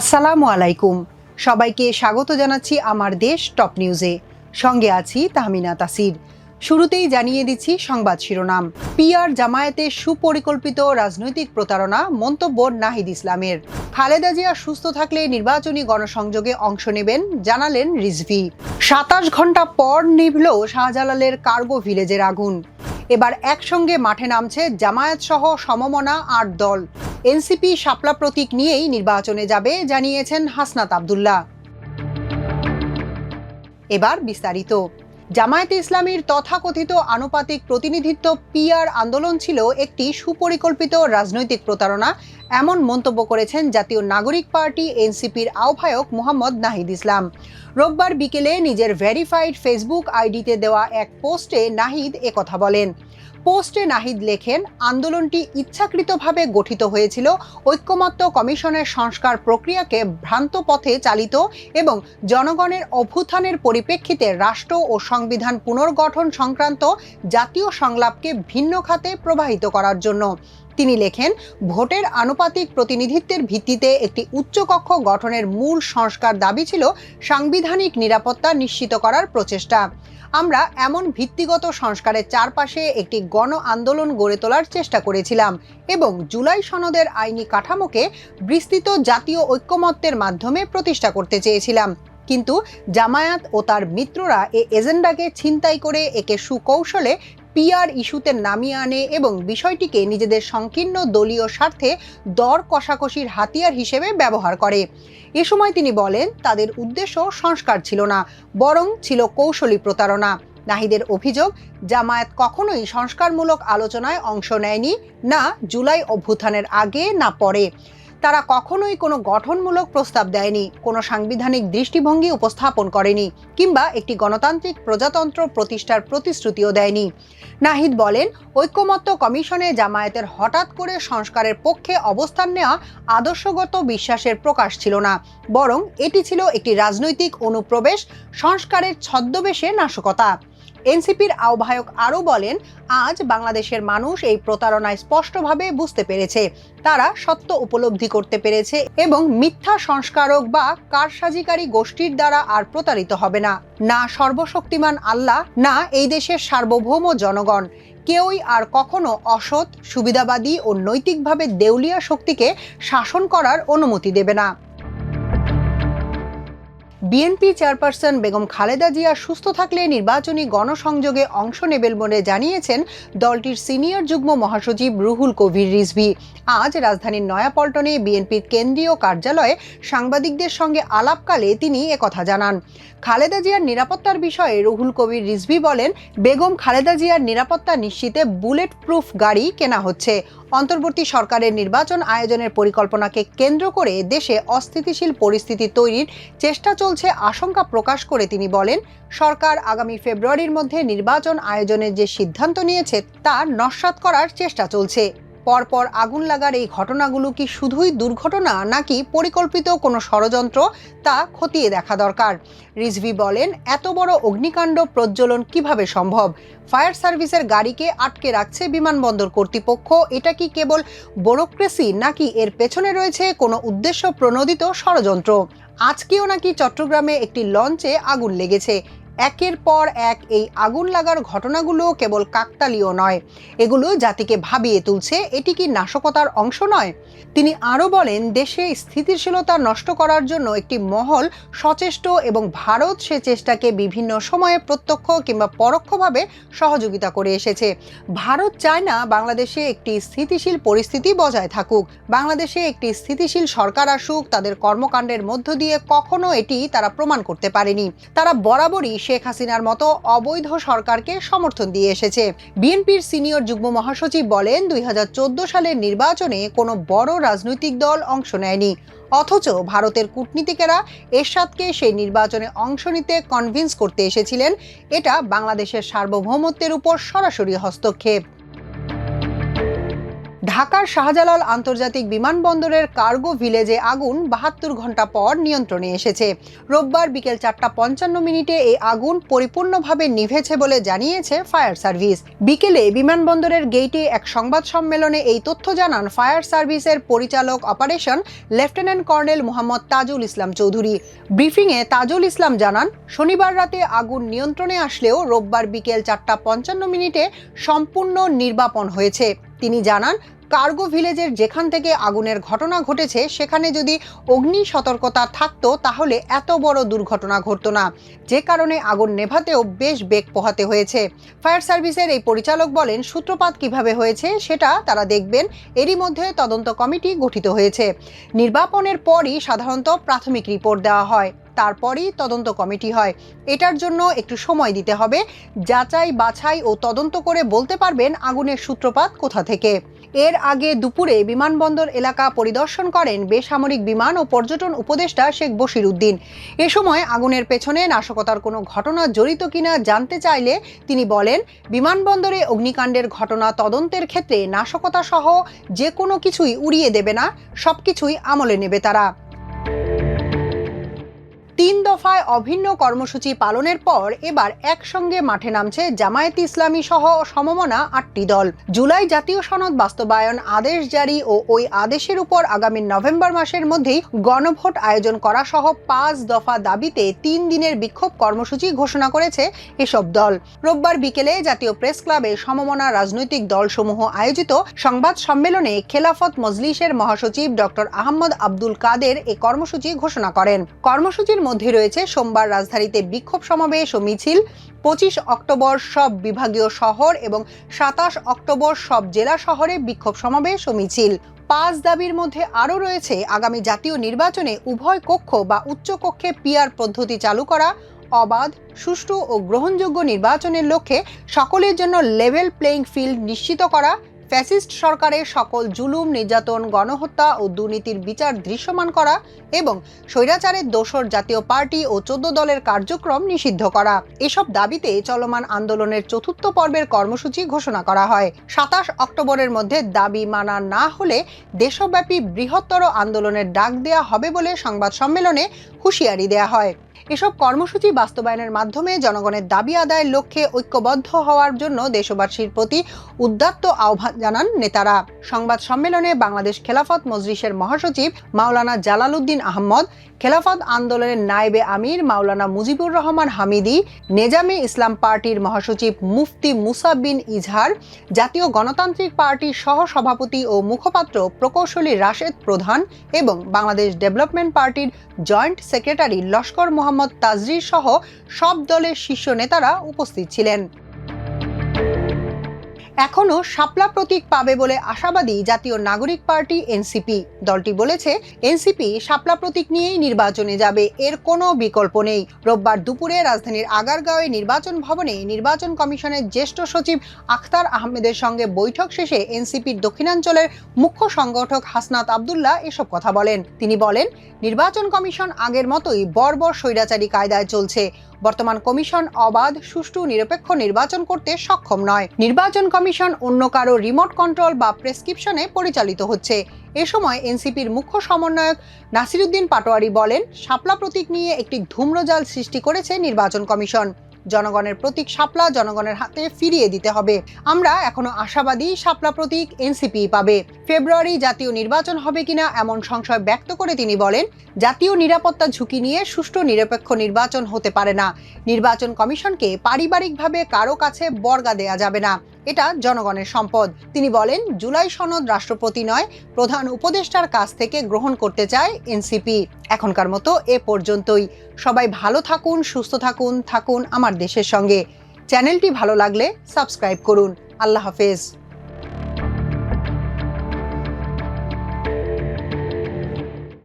আসসালামু আলাইকুম। সবাইকে স্বাগত জানাচ্ছি আমার দেশ টপ নিউজে। সঙ্গে আছি তাহমিনা তাসির। শুরুতেই জানিয়ে দিচ্ছি সংবাদ শিরোনাম। পিআর জামায়াতের সুপরিকল্পিত রাজনৈতিক প্রতারণা, মন্তব্য নাহিদ ইসলামের। খালেদা জিয়া সুস্থ থাকলে নির্বাচনী গণসংযোগে অংশ নেবেন, জানালেন রিজভি। সাতাশ ঘণ্টা পর নিভল শাহজালালের কার্গো ভিলেজের আগুন। এবার একসঙ্গে মাঠে নামছে জামায়াত সহ সমমনা আট দল। এনসিপি শাপলা প্রতীক নিয়েই নির্বাচনে যাবে, জানিয়েছেন হাসনাত আবদুল্লাহ। এবার বিস্তারিত। জামায়াতে ইসলামীর তথাকথিত আনুপাতিক প্রতিনিধিত্ব পিআর আন্দোলন ছিল একটি সুপরিকল্পিত রাজনৈতিক প্রতারণা, এমন মন্তব্য করেছেন জাতীয় নাগরিক পার্টি এনসিপির আহ্বায়ক মোহাম্মদ নাহিদ ইসলাম। রোববার বিকেলে নিজের ভেরিফাইড ফেসবুক আইডিতে দেওয়া এক পোস্টে নাহিদ একথা বলেন পোস্টে নাহিদ লেখেন, আন্দোলনটি ইচ্ছাকৃতভাবে গঠিত হয়েছিল। ঐক্যমত্য কমিশনের সংস্কার প্রক্রিয়াকে ভ্রান্ত পথে চালিত এবং জনগণের অভ্যুত্থানের পরিপ্রেক্ষিতে রাষ্ট্র ও সংবিধান পুনর্গঠন সংক্রান্ত জাতীয় সংলাপকে ভিন্ন খাতে প্রবাহিত করার জন্য। তিনি লেখেন, ভোটের আনুপাতিক প্রতিনিধিত্বের ভিত্তিতে একটি উচ্চকক্ষ গঠনের মূল সংস্কার দাবি ছিল সাংবিধানিক নিরাপত্তা নিশ্চিত করার প্রচেষ্টা। আমরা এমন ভিত্তিগত সংস্কারের চারপাশে একটি গণ আন্দোলন গড়ে তোলার চেষ্টা করেছিলাম এবং জুলাই সনদের আইনি কাঠামোকে বিস্তৃত জাতীয় ঐক্যমত্যের মাধ্যমে প্রতিষ্ঠা করতে চেয়েছিলাম। কিন্তু জামায়াত ও তার মিত্ররা এ এজেন্ডাকে ছিনতাই করে একে সুকৌশলে পিআর ইস্যুতে নামিয়ে আনে এবং বিষয়টিকে নিজেদের সংকীর্ণ দলীয় স্বার্থে দর কষাকষির হাতিয়ার হিসেবে ব্যবহার করে। এ সময় তিনি বলেন, তাদের উদ্দেশ্য সংস্কার ছিল না, বরং ছিল কৌশলী প্রতারণা। নাহিদের অভিযোগ, জামায়াত কখনোই সংস্কারমূলক আলোচনায় অংশ নেয়নি, না জুলাই অভ্যুত্থানের আগে, না পরে। তারা কখনোই কোনো গঠনমূলক প্রস্তাব দেয়নি, কোনো সাংবিধানিক দৃষ্টিভঙ্গি উপস্থাপন করেনি, কিংবা একটি গণতান্ত্রিক প্রজাতন্ত্র প্রতিষ্ঠার প্রতিশ্রুতিও দেয়নি। নাহিদ বলেন ঐক্যমত্য কমিশনে জামায়াতের হঠাৎ করে সংস্কারের পক্ষে অবস্থান নেওয়া আদর্শগত বিশ্বাসের প্রকাশ ছিল না, বরং এটি ছিল একটি রাজনৈতিক অনুপ্রবেশ, সংস্কারের ছদ্মবেশে নাশকতা। এনসিপির আহ্বায়ক আরও বলেন, আজ বাংলাদেশের মানুষ এই প্রতারণায় স্পষ্টভাবে বুঝতে পেরেছে। তারা সত্য উপলব্ধি করতে পেরেছে এবং মিথ্যা সংস্কারক বা কারসাজিকারী গোষ্ঠীর দ্বারা আর প্রতারিত হবে না। না সর্বশক্তিমান আল্লাহ, না এই দেশের সার্বভৌম জনগণ। কেউই আর কখনো অসৎ, সুবিধাবাদী ও নৈতিকভাবে দেউলিয়া শক্তিকে শাসন করার অনুমতি দেবে না। বিএনপি চেয়ারপারসন বেগম খালেদা জিয়া সুস্থ থাকলে নির্বাচনী গণসংযোগে অংশ নেবেন বলে জানিয়েছেন দলটির সিনিয়র যুগ্ম মহাসচিব রুহুল কবির রিজভি। আজ রাজধানীর নয়াপল্টনে বিএনপির কেন্দ্রীয় কার্যালয়ে সাংবাদিকদের সঙ্গে আলাপকালে তিনি একথা জানান। খালেদা জিয়ার নিরাপত্তার বিষয়ে রুহুল কবির রিজভি বলেন, বেগম খালেদা জিয়ার নিরাপত্তা নিশ্চিতে বুলেট প্রুফ গাড়ি কেনা হচ্ছে। অন্তর্বর্তী সরকারের নির্বাচন আয়োজনের পরিকল্পনাকে কেন্দ্র করে দেশে অস্থিতিশীল পরিস্থিতি তৈরির চেষ্টা চলছে আশঙ্কা প্রকাশ করে তিনি বলেন, সরকার আগামী ফেব্রুয়ারির মধ্যে নির্বাচন আয়োজনের যে সিদ্ধান্ত নিয়েছে তা নস্বাত করার চেষ্টা চলছে। পরপর আগুন লাগার এই ঘটনাগুলো কি শুধুই দুর্ঘটনা নাকি পরিকল্পিত কোনো ষড়যন্ত্র তা খতিয়ে দেখা দরকার? রিজভি বলেন, এত বড় অগ্নিকাণ্ড প্রজ্বলন কীভাবে সম্ভব? ফায়ার সার্ভিসের গাড়িকে আটকে রাখছে বিমানবন্দর কর্তৃপক্ষ, এটা কি কেবল ব্যুরোক্রেসি নাকি এর পেছনে রয়েছে কোনো উদ্দেশ্য প্রণোদিত ষড়যন্ত্র? আজকেও নাকি চট্টগ্রামে একটি লঞ্চে আগুন লেগেছে। একের পর এক এই আগুন লাগার ঘটনাগুলো কেবল কাকতালীয় নয়। এগুলো জাতিকে ভাবিয়ে তুলছে, এটি কি নাশকতার অংশ নয়? তিনি আরও বলেন, দেশে স্থিতিশীলতা নষ্ট করার জন্য একটি মহল সচেষ্ট এবং ভারত সে চেষ্টাকে বিভিন্ন সময়ে প্রত্যক্ষ কিংবা পরোক্ষভাবে সহযোগিতা করে এসেছে। ভারত চায় না বাংলাদেশে একটি স্থিতিশীল পরিস্থিতি বজায় থাকুক। বাংলাদেশে একটি স্থিতিশীল সরকার আসুক, তাদের কর্মকাণ্ডের মধ্য দিয়ে কখনো এটি তারা প্রমাণ করতে পারেনি। তারা বরাবরই শেখ হাসিনার মতো অবৈধ সরকারকে সমর্থন দিয়ে এসেছে। বিএনপির সিনিয়র যুগ্ম মহাসচিব বলেন, দুই হাজার চোদ্দ সালের নির্বাচনে কোনো বড় রাজনৈতিক দল অংশ নেয়নি। অথচ ভারতের কূটনীতিকেরা এরশাদকে সেই নির্বাচনে অংশ নিতে কনভিন্স করতে এসেছিলেন। এটা বাংলাদেশের সার্বভৌমত্বের উপর সরাসরি হস্তক্ষেপ। ঢাকার শাহজালাল আন্তর্জাতিক বিমানবন্দরের কার্গো ভিলেজে আগুন বাহাত্তর ঘণ্টা পর নিয়ন্ত্রণে এসেছে। রোববার বিকেল চারটা পঞ্চান্ন মিনিটে এই আগুন পরিপূর্ণভাবে নিভেছে বলে জানিয়েছে ফায়ার সার্ভিস। বিকেলে বিমানবন্দরের গেইটে এক সংবাদ সম্মেলনে এই তথ্য জানান ফায়ার সার্ভিসের পরিচালক operation lieutenant colonel Mohammad Tajul Islam Chowdhury. ব্রিফিংয়ে তাজুল ইসলাম জানান, শনিবার রাতে আগুন নিয়ন্ত্রণে আসলেও রোববার বিকেল চারটা পঞ্চান্ন মিনিটে সম্পূর্ণ নির্বাপন হয়েছে। তিনি জানান কার্গো ভিলেজের যেখান থেকে আগুনের ঘটনা ঘটেছে, সেখানে যদি অগ্নি সতর্কতা থাকতো, তাহলে এত বড় দুর্ঘটনা ঘটতো না। যে কারণে আগুন নেভাতেও বেশ বেগ পোহাতে হয়েছে। ফায়ার সার্ভিসের এই পরিচালক বলেন, সূত্রপাত কীভাবে হয়েছে, সেটা তারা দেখবেন। এরই মধ্যে তদন্ত কমিটি গঠিত হয়েছে। নির্বাপনের পরই সাধারণত প্রাথমিক রিপোর্ট দেওয়া হয়। তারপরই তদন্ত কমিটি হয়। এটার জন্য একটু সময় দিতে হবে। যাচাই বাছাই ও তদন্ত করে বলতে পারবেন আগুনের সূত্রপাত কোথা থেকে। এর আগে দুপুরে বিমানবন্দর এলাকা পরিদর্শন করেন বেসামরিক বিমান ও পর্যটন উপদেষ্টা শেখ বশির উদ্দিন এ সময় আগুনের পেছনে নাশকতার কোনো ঘটনা জড়িত কিনা জানতে চাইলে তিনি বলেন, বিমানবন্দরে অগ্নিকাণ্ডের ঘটনা তদন্তের ক্ষেত্রে নাশকতা সহ যে কোনো কিছুই উড়িয়ে দেবে না সব কিছুই আমলে নেবে তারা। তিন দফায় অভিন্ন কর্মসূচি পালনের পর এবার একসঙ্গে মাঠে নামছে জামায়াত ইসলামী সহ সমমনা আটটি দল। জুলাই জাতীয় সনদ বাস্তবায়ন আদেশ জারি ও ওই আদেশের উপর আগামী নভেম্বর মাসের মধ্যেই গণভোট আয়োজন করা সহ পাঁচ দফা দাবিতে তিন দিনের বিক্ষোভ কর্মসূচি ঘোষণা করেছে এসব দল। রোববার বিকেলে জাতীয় প্রেস ক্লাবে সমমনা রাজনৈতিক দলসমূহ আয়োজিত সংবাদ সম্মেলনে খেলাফত মজলিসের মহাসচিব ডক্টর আহমদ আব্দুল কাদের এ কর্মসূচি ঘোষণা করেন। কর্মসূচির মধ্যে রয়েছে সোমবার রাজধানীতে বিক্ষোভ সমাবেশ ও মিছিল। পঁচিশ অক্টোবর সব বিভাগীয় শহর এবং সাতাশ অক্টোবর সব জেলা শহরে বিক্ষোভ সমাবেশ ও মিছিল। পাঁচ দাবির মধ্যে আরও রয়েছে আগামী জাতীয় নির্বাচনে উভয় কক্ষ বা উচ্চ কক্ষে পিয়ার পদ্ধতি চালু করা, অবাধ, সুষ্ঠু ও গ্রহণযোগ্য নির্বাচনের লক্ষ্যে সকলের জন্য লেভেল প্লেইং ফিল্ড নিশ্চিত করা ফ্যাসিস্ট সরকারের সকল জুলুম, নির্যাতন, গণহত্যা ও দুর্নীতির বিচার দৃশ্যমান করা এবং স্বৈরাচারের দোসর জাতীয় পার্টি ও চোদ্দ দলের কার্যক্রম নিষিদ্ধ করা। এসব দাবিতে চলমান আন্দোলনের চতুর্থ পর্বের কর্মসূচি ঘোষণা করা হয়। সাতাশ অক্টোবরের মধ্যে দাবি মানা না হলে দেশব্যাপী বৃহত্তর আন্দোলনের ডাক দেয়া হবে বলে সংবাদ সম্মেলনে হুঁশিয়ারি দেয়া হয়। এসব কর্মসূচি বাস্তবায়নের মাধ্যমে জনগণের দাবি আদায়ের লক্ষ্যে ঐক্যবদ্ধ হওয়ার জন্য দেশবাসীর প্রতি উদ্যাত্ত আহ্বান জানান নেতারা। সংবাদ সম্মেলনে বাংলাদেশ খেলাফত মজলিসের মহাসচিব মাওলানা জালালউদ্দিন আহমদ, খেলাফত আন্দোলনের নায়েবে আমির মাওলানা মুজিবুর রহমান হামিদি, নেজামে ইসলাম পার্টির মহাসচিব মুফতি মুসা বিন ইজহার, জাতীয় গণতান্ত্রিক পার্টির সহ সভাপতি ও মুখপাত্র প্রকৌশলী রাশেদ প্রধান এবং বাংলাদেশ ডেভেলপমেন্ট পার্টির জয়েন্ট সেক্রেটারি লস্কর মোহাম্মদ তাজরির সহ সব দলের শীর্ষ নেতারা উপস্থিত ছিলেন। এখনও শাপলা প্রতীক পাবে বলে আশাবাদী জাতীয় নাগরিক পার্টি এনসিপি। দলটি বলেছে, এনসিপি শাপলা প্রতীক নিয়েই নির্বাচনে যাবে, এর কোনো বিকল্প নেই। রোববার দুপুরে রাজধানীর আগারগাঁওয়ে নির্বাচন ভবনে নির্বাচন কমিশনের জ্যেষ্ঠ সচিব আখতার আহমেদের সঙ্গে বৈঠক শেষে এনসিপির দক্ষিণাঞ্চলের মুখ্য সংগঠক হাসনাত আবদুল্লাহ এসব কথা বলেন। তিনি বলেন, নির্বাচন কমিশন আগের মতোই বর্বর স্বৈরাচারী কায়দায় চলছে। বর্তমান কমিশন অবাধ, সুষ্ঠু, নিরপেক্ষ নির্বাচন করতে সক্ষম নয়। নির্বাচন কমিশন অন্য কারও রিমোট কন্ট্রোল বা প্রেসক্রিপশনে পরিচালিত হচ্ছে। এ সময় এনসিপির মুখ্য সমন্বয়ক নাসিরুদ্দিন পাটোয়ারি বলেন, শাপলা প্রতীক নিয়ে একটি ধূম্রজাল সৃষ্টি করেছে নির্বাচন কমিশন। জনগণের প্রতীক শাপলা জনগণের হাতে ফিরিয়ে দিতে হবে। আমরা এখনও আশাবাদী শাপলা প্রতীক এনসিপি পাবে। ফেব্রুয়ারি জাতীয় নির্বাচন হবে কিনা এমন সংশয় ব্যক্ত করে তিনি বলেন, জাতীয় নিরাপত্তা ঝুঁকি নিয়ে সুষ্ঠু নিরপেক্ষ নির্বাচন হতে পারে না। নির্বাচন কমিশনকে পারিবারিকভাবে কারও কাছে বর্গা দেয়া যাবে না। এটা জনগণের সম্পদ। তিনি বলেন, জুলাই সনদ রাষ্ট্রপতি নয়, প্রধান উপদেষ্টার কাছ থেকে গ্রহণ করতে চায় এনসিপি। এখনকার মতো এ পর্যন্তই। সবাই ভালো থাকুন, সুস্থ থাকুন থাকুন আমার দেশের সঙ্গে। চ্যানেলটি ভালো লাগলে সাবস্ক্রাইব করুন। আল্লাহ হাফেজ।